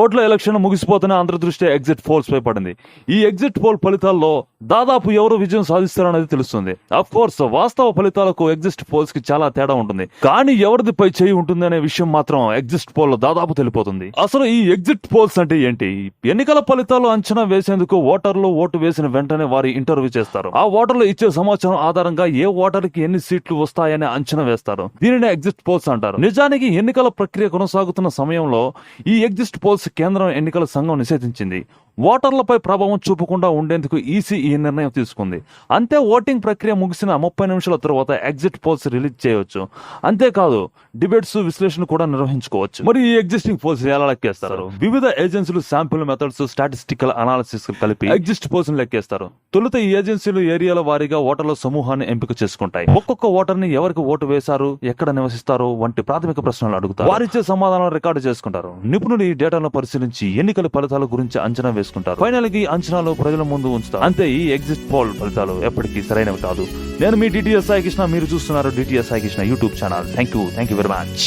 ఓట్ల ఎలక్షన్ ముగిసిపోతున్న అంతర్దృష్టి exit polls పై పడింది. ఈ ఎగ్జిట్ పోల్ ఫలితాల్లో దాదాపు ఎవరు విజయం సాధిస్తారనేది తెలుస్తుంది. అఫ్ కోర్స్ వాస్తవ ఫలితాలకు ఎగ్జిట్ పోల్స్కి చాలా తేడా ఉంటుంది. కానీ ఎవరిది పై చేయి ఉంటుంది అనే విషయం మాత్రం ఎగ్జిట్ పోల్లో దాదాపు తెలిపోతుంది. అసలు ఈ ఎగ్జిట్ పోల్స్ అంటే ఏంటి? ఎన్నికల ఫలితాలు అంచనా వేసేందుకు ఓటర్లు ఓటు వేసిన వెంటనే వారి ఇంటర్వ్యూ చేస్తారు. ఆ ఓటర్లు ఇచ్చే సమాచారం ఆధారంగా ఏ ఓటర్కి ఎన్ని సీట్లు వస్తాయని అంచనా వేస్తారు. దీనిని ఎగ్జిట్ పోల్స్ అంటారు. నిజానికి ఎన్నికల ప్రక్రియ కొనసాగుతున్న సమయంలో ఈ ఎగ్జిట్ పోల్స్ కేంద్రం ఎన్నికల సంఘం నిషేధించింది. ఓటర్లపై ప్రభావం చూపకుండా ఉండేందుకు ఈసీ ఈ నిర్ణయం తీసుకుంది. అంతే ఓటింగ్ ప్రక్రియ ముగిసిన ముప్పై నిమిషాల తర్వాత ఎగ్జిట్ పోల్స్ రిలీజ్ చేయవచ్చు అంతేకాదు డిబేట్స్ విశ్లేషణ కూడా నిర్వహించుకోవచ్చు. మరి ఈ ఎగ్జిస్టింగ్ పోల్స్ ఎలా లెక్కేస్తారు? వివిధ ఏజెన్సీలు శాంపుల్ మెథడ్స్ స్టాటిస్టికల్ అనాలిసిస్ కలిపి ఎగ్జిస్ట్ పోల్స్ లెక్కేస్తారు. తొలుత ఈ ఏజెన్సీలు ఏరియాల వారీగా ఓటర్ల సమూహాన్ని ఎంపిక చేసుకుంటాయి. ఒక్కొక్క ఓటర్ని ఎవరికి ఓటు వేశారు ఎక్కడ నివసిస్తారు వంటి ప్రాథమిక ప్రశ్నలు అడుగుతారు. వారిచ్చే సమాధానం రికార్డు చేసుకుంటారు. నిపుణులు ఈ డేటాను పరిశీలించి ఎన్నికల ఫలితాల గురించి అంచనా వేసుకుంటారు. ఫైనల్కి అంచనాలు ప్రజల ముందు ఉంచుతారు. అంతే ఈ ఎగ్జిట్ పోల్ ఫలితాలు ఎప్పటికీ సరైనవి కాదు. నేను మీ డిటిఎస్ సాయి కృష్ణ మీరు చూస్తున్నారు DTS Sai Krishna YouTube channel thank you thank you very much